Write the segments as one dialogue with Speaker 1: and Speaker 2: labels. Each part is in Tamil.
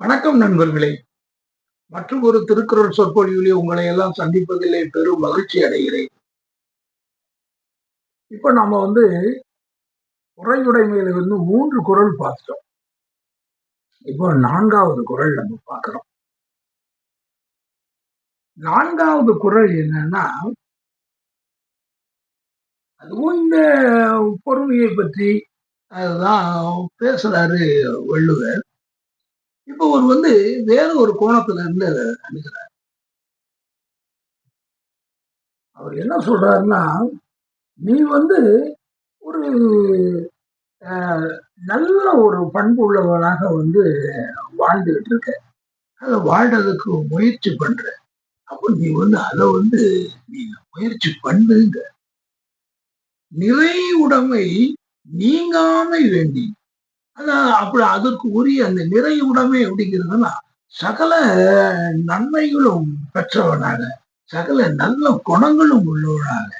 Speaker 1: வணக்கம் நண்பர்களே. மற்றும் ஒரு திருக்குறள் சொற்பொழிவிலே உங்களை எல்லாம் சந்திப்பதிலே பெரும் மகிழ்ச்சி அடைகிறேன். இப்ப நாம வந்து உரையுடைமையில வந்து மூன்று குரல் பார்த்தோம் இப்போ நான்காவது குரல் நம்ம பார்க்கிறோம். நான்காவது குரல் என்னன்னா அதுவும் இந்த பொறுமையை பற்றி அதுதான் பேசுறாரு வள்ளுவர். இப்போ ஒரு வந்து வேற ஒரு கோணத்துல இருந்து அணுகிறார். அவர் என்ன சொல்றாருன்னா நீ வந்து ஒரு நல்ல ஒரு பண்பு உள்ளவனாக வந்து வாழ்ந்துகிட்டு இருக்க. அதை வாழ்றதுக்கு முயற்சி பண்ற. அப்போ நீ வந்து அதை வந்து நீ முயற்சி பண்ணுங்க. நிறை உடைமை நீங்காமை வேண்டி அதான் அப்படி அதற்கு உரிய அந்த நிறை உடமை அப்படிங்கிறதுனா சகல நன்மைகளும் பெற்றவனாக சகல நல்ல குணங்களும் உள்ளவனாக.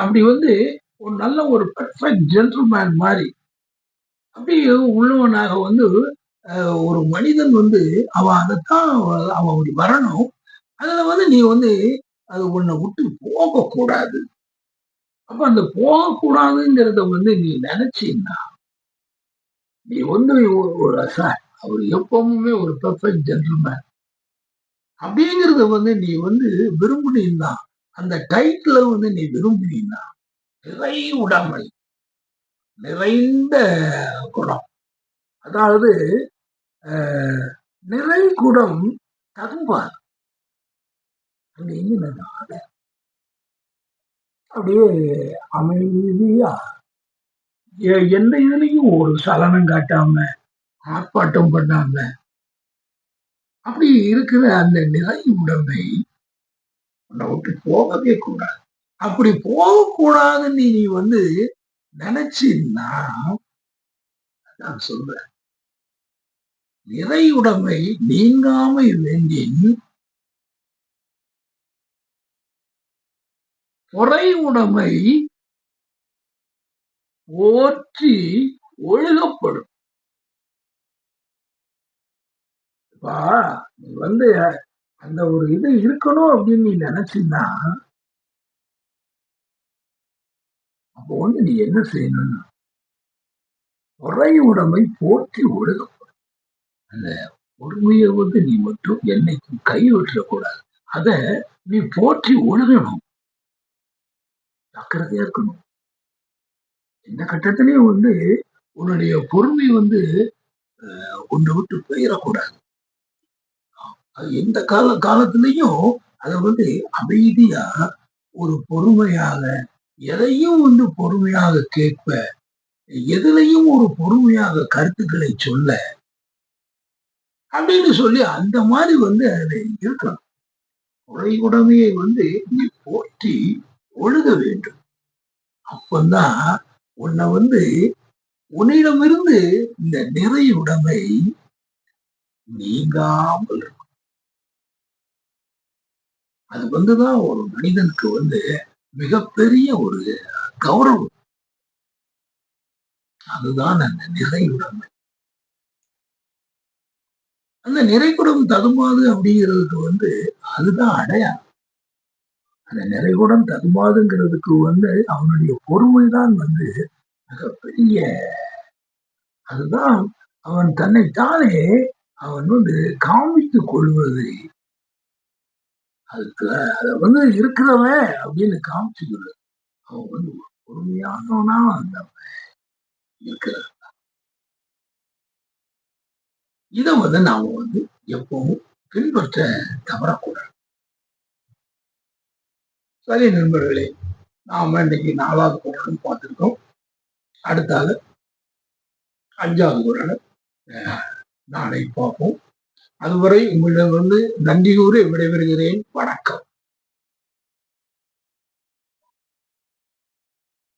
Speaker 1: அப்படி வந்து ஒரு நல்ல ஒரு பெர்ஃபெக்ட் ஜென்டில்மேன் மாதிரி அப்படி உள்ளவனாக வந்து ஒரு மனிதன் வந்து அவன் அதைத்தான் அவன் அப்படி வரணும். அதுல வந்து நீ வந்து அது உன்னை விட்டு போகக்கூடாது. அப்ப அந்த போகக்கூடாதுங்கிறத வந்து நீ நினைச்சீன்னா நீ வந்து ஒரு சார் அவர் எப்பவுமே ஒரு பெர்ஃபெக்ட் ஜென்டில்மேன் அப்படிங்கிறத வந்து நீ வந்து விரும்புனீன்னா அந்த டைட்டில வந்து நீ விரும்பினீன்னா நிறை உடைமை நிறைந்த குணம். அதாவது நிறை குடம் தகும்பார். அங்க எங்க அப்படியே அமைதியா எந்த இதுலையும் ஒரு சலனம் காட்டாம ஆர்ப்பாட்டம் பண்ணாம அப்படி இருக்கிற அந்த நிலை உடம்பை உன்னை விட்டு போகவே கூடாது. அப்படி போகக்கூடாதுன்னு நீ வந்து நினைச்சின்னா நான் சொல்றேன். நிறையுடைமை நீங்காம வேண்டின் பொறை உடைமை ஓற்றி ஒழுகப்படும். நீ வந்து அந்த ஒரு இது இருக்கணும் அப்படின்னு நீ நினைச்சின்னா அப்போ வந்து நீ என்ன செய்யணும்னா பொறை உடைமை போற்றி ஒழுகப்படும். அந்த பொறுமையை வந்து நீ மட்டும் என்னைக்கும் கை கூடாது அத நீ போற்றி ஒழுகணும். ஜாக்கிரதையா இருக்கணும். இந்த கட்டத்திலையும் வந்து உன்னுடைய பொறுமை வந்து ஒன்று விட்டு போயிடக்கூடாது எந்த கால காலத்திலையும் அதை வந்து அமைதியா ஒரு பொறுமையாக எதையும் வந்து பொறுமையாக கேட்ப எதுலையும் ஒரு பொறுமையாக கருத்துக்களை சொல்ல அப்படின்னு சொல்லி அந்த மாதிரி வந்து அதை இருக்கணும். உடையுடைமையை வந்து நீ போற்றி ஒழுக வேண்டும். அப்பந்தான் உன்னை வந்து உன்னிடமிருந்து இந்த நிறையுடைமை நீங்காமல் இருக்கும். அது வந்துதான் ஒரு மனிதனுக்கு வந்து மிகப்பெரிய ஒரு கௌரவம். அதுதான் அந்த நிறையுடைமை அந்த நிறைக்குடம் ததுமாது அப்படிங்கிறதுக்கு வந்து அதுதான் அடையாளம். அந்த நிறைவுடன் தகுமாதுங்கிறதுக்கு வந்து அவனுடைய பொறுமைதான் வந்து மிகப்பெரிய. அதுதான் அவன் தன்னைத்தானே அவன் வந்து காமித்துக் கொள்வது. அதுக்கு அதை வந்து இருக்கிறவன் அப்படின்னு காமிச்சுக்கிறது அவன் வந்து பொறுமையானவனா அந்த இருக்கிறது. இதை வந்து நாம வந்து எப்பவும் பின்பற்ற தவறக்கூடாது. சரி நண்பர்களே நாம இன்னைக்கு நாலாவது குரலும் பார்த்துருக்கோம். அடுத்தால அஞ்சாவது குரலை. நாளை பார்ப்போம். அதுவரை உங்களிடம் வந்து நன்றி கூறி விடைபெறுகிறேன். வணக்கம்.